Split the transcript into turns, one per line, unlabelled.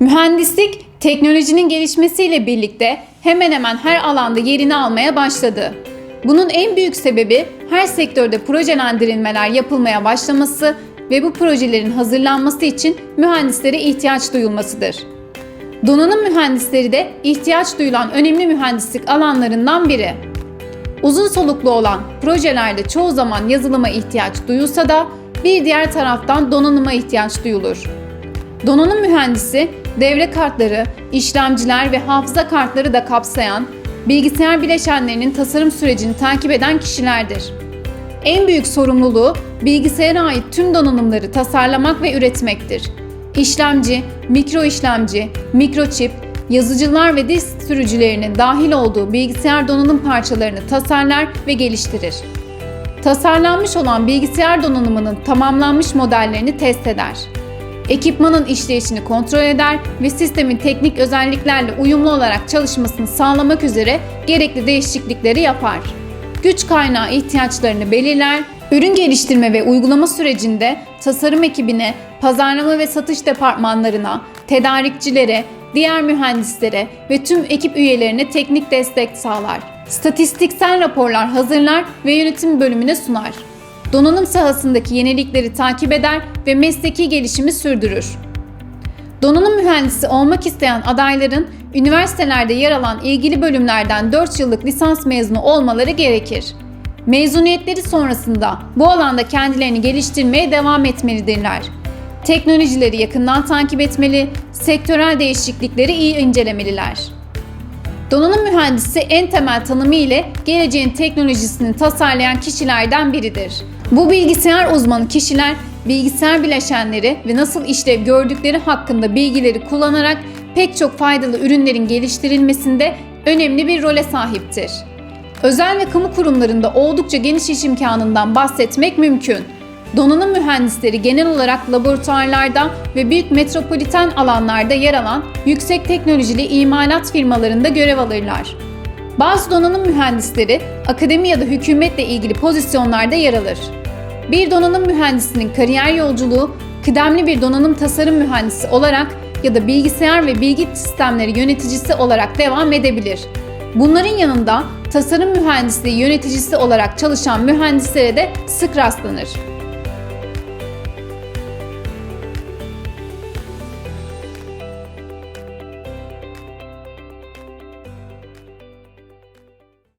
Mühendislik, teknolojinin gelişmesiyle birlikte hemen hemen her alanda yerini almaya başladı. Bunun en büyük sebebi her sektörde projelendirilmeler yapılmaya başlaması ve bu projelerin hazırlanması için mühendislere ihtiyaç duyulmasıdır. Donanım mühendisleri de ihtiyaç duyulan önemli mühendislik alanlarından biri. Uzun soluklu olan projelerde çoğu zaman yazılıma ihtiyaç duyulsa da bir diğer taraftan donanıma ihtiyaç duyulur. Donanım mühendisi devre kartları, işlemciler ve hafıza kartları da kapsayan bilgisayar bileşenlerinin tasarım sürecini takip eden kişilerdir. En büyük sorumluluğu bilgisayara ait tüm donanımları tasarlamak ve üretmektir. İşlemci, mikro işlemci, mikroçip, yazıcılar ve disk sürücülerinin dahil olduğu bilgisayar donanım parçalarını tasarlar ve geliştirir. Tasarlanmış olan bilgisayar donanımının tamamlanmış modellerini test eder. Ekipmanın işleyişini kontrol eder ve sistemin teknik özelliklerle uyumlu olarak çalışmasını sağlamak üzere gerekli değişiklikleri yapar. Güç kaynağı ihtiyaçlarını belirler, ürün geliştirme ve uygulama sürecinde tasarım ekibine, pazarlama ve satış departmanlarına, tedarikçilere, diğer mühendislere ve tüm ekip üyelerine teknik destek sağlar. Statistiksel raporlar hazırlar ve yönetim bölümüne sunar. Donanım sahasındaki yenilikleri takip eder ve mesleki gelişimi sürdürür. Donanım mühendisi olmak isteyen adayların üniversitelerde yer alan ilgili bölümlerden 4 yıllık lisans mezunu olmaları gerekir. Mezuniyetleri sonrasında bu alanda kendilerini geliştirmeye devam etmelidirler. Teknolojileri yakından takip etmeli, sektörel değişiklikleri iyi incelemeliler. Donanım mühendisi en temel tanımı ile geleceğin teknolojisini tasarlayan kişilerden biridir. Bu bilgisayar uzmanı kişiler bilgisayar bileşenleri ve nasıl işlev gördükleri hakkında bilgileri kullanarak pek çok faydalı ürünlerin geliştirilmesinde önemli bir role sahiptir. Özel ve kamu kurumlarında oldukça geniş iş imkanından bahsetmek mümkün. Donanım mühendisleri genel olarak laboratuvarlarda ve büyük metropoliten alanlarda yer alan yüksek teknolojili imalat firmalarında görev alırlar. Bazı donanım mühendisleri akademi ya da hükümetle ilgili pozisyonlarda yer alır. Bir donanım mühendisinin kariyer yolculuğu kıdemli bir donanım tasarım mühendisi olarak ya da bilgisayar ve bilgi sistemleri yöneticisi olarak devam edebilir. Bunların yanında tasarım mühendisliği yöneticisi olarak çalışan mühendislere de sık rastlanır.